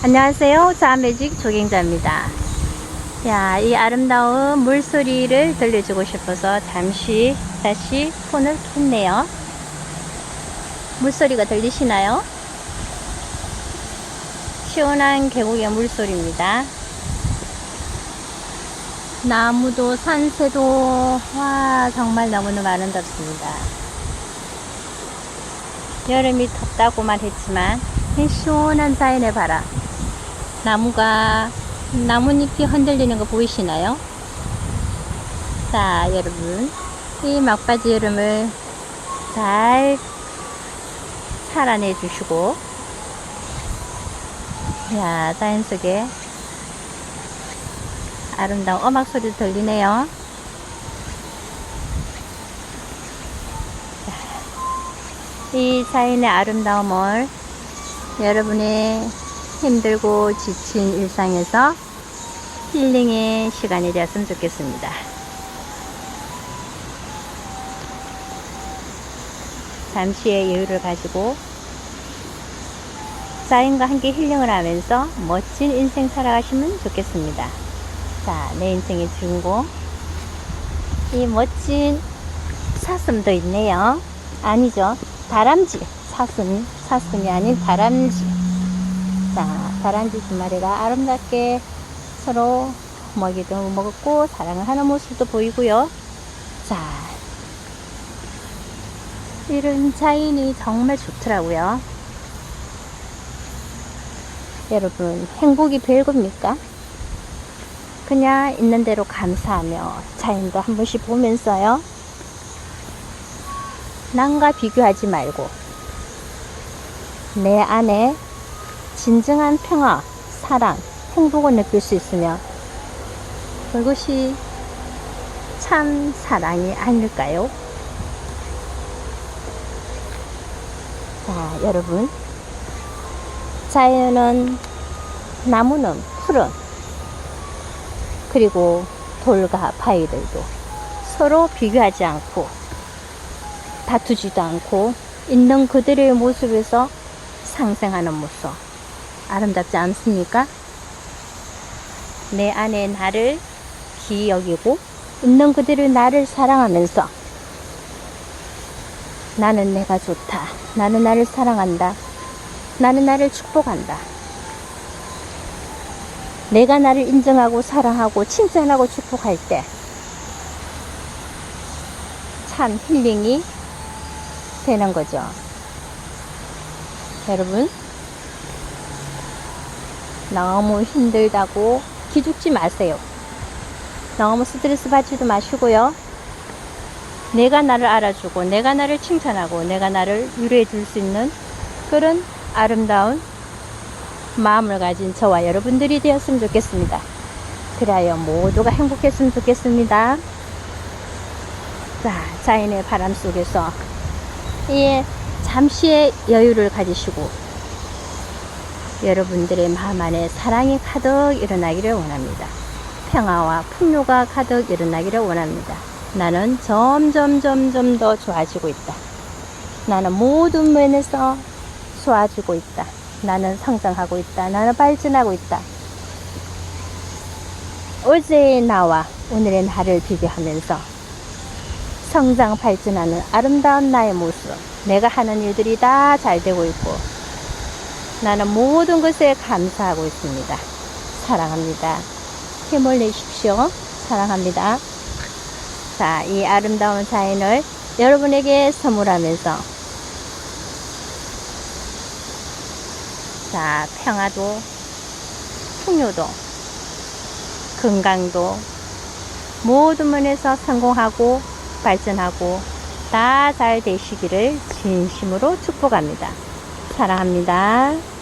안녕하세요. 자매직 조경자입니다. 야, 이 아름다운 물소리를 들려주고 싶어서 잠시 다시 폰을 켰네요. 물소리가 들리시나요? 시원한 계곡의 물소리입니다. 나무도 산새도 와 정말 너무너무 아름답습니다. 여름이 덥다고만 했지만 이 시원한 자연의 바람 나무가 나뭇잎이 흔들리는 거 보이시나요? 자 여러분 이 막바지 여름을 잘 살아내 주시고 야 자연 속에 아름다운 음악 소리 들리네요. 이 자연의 아름다움을 여러분의 힘들고 지친 일상에서 힐링의 시간이 되었으면 좋겠습니다. 잠시의 여유를 가지고 자연과 함께 힐링을 하면서 멋진 인생 살아가시면 좋겠습니다. 자, 내 인생의 주인공. 이 멋진 사슴도 있네요. 아니죠. 다람쥐. 사슴. 사슴이 아닌 다람쥐. 자, 다람쥐 두 마리가 아름답게 서로 먹이도 먹었고 사랑을 하는 모습도 보이고요. 자, 이런 자연이 정말 좋더라고요. 여러분, 행복이 별겁니까? 그냥 있는 대로 감사하며 자연도 한 번씩 보면서요. 남과 비교하지 말고 내 안에 진정한 평화, 사랑, 행복을 느낄 수 있으면 그것이 참 사랑이 아닐까요? 자, 여러분. 자연은 나무는 풀은 그리고 돌과 바위들도 서로 비교하지 않고 다투지도 않고 있는 그들의 모습에서 상생하는 모습 아름답지 않습니까? 내 안에 나를 여기고 있는 그들의 나를 사랑하면서 나는 내가 좋다. 나는 나를 사랑한다. 나는 나를 축복한다. 내가 나를 인정하고 사랑하고 칭찬하고 축복할 때 참 힐링이 되는 거죠. 여러분, 너무 힘들다고 기죽지 마세요. 너무 스트레스 받지도 마시고요. 내가 나를 알아주고, 내가 나를 칭찬하고, 내가 나를 위로해 줄 수 있는 그런 아름다운 마음을 가진 저와 여러분들이 되었으면 좋겠습니다. 그래야 모두가 행복했으면 좋겠습니다. 자, 자연의 바람 속에서 이 잠시의 여유를 가지시고 여러분들의 마음 안에 사랑이 가득 일어나기를 원합니다. 평화와 풍요가 가득 일어나기를 원합니다. 나는 점점 점점 더 좋아지고 있다. 나는 모든 면에서 좋아지고 있다. 나는 성장하고 있다. 나는 발전하고 있다. 어제의 나와 오늘의 나를 비교하면서 성장 발전하는 아름다운 나의 모습. 내가 하는 일들이 다 잘 되고 있고 나는 모든 것에 감사하고 있습니다. 사랑합니다. 힘을 내십시오. 사랑합니다. 자, 이 아름다운 자연을 여러분에게 선물하면서 자, 평화도, 풍요도, 건강도 모든 면에서 성공하고 발전하고 다 잘 되시기를 진심으로 축복합니다. 사랑합니다.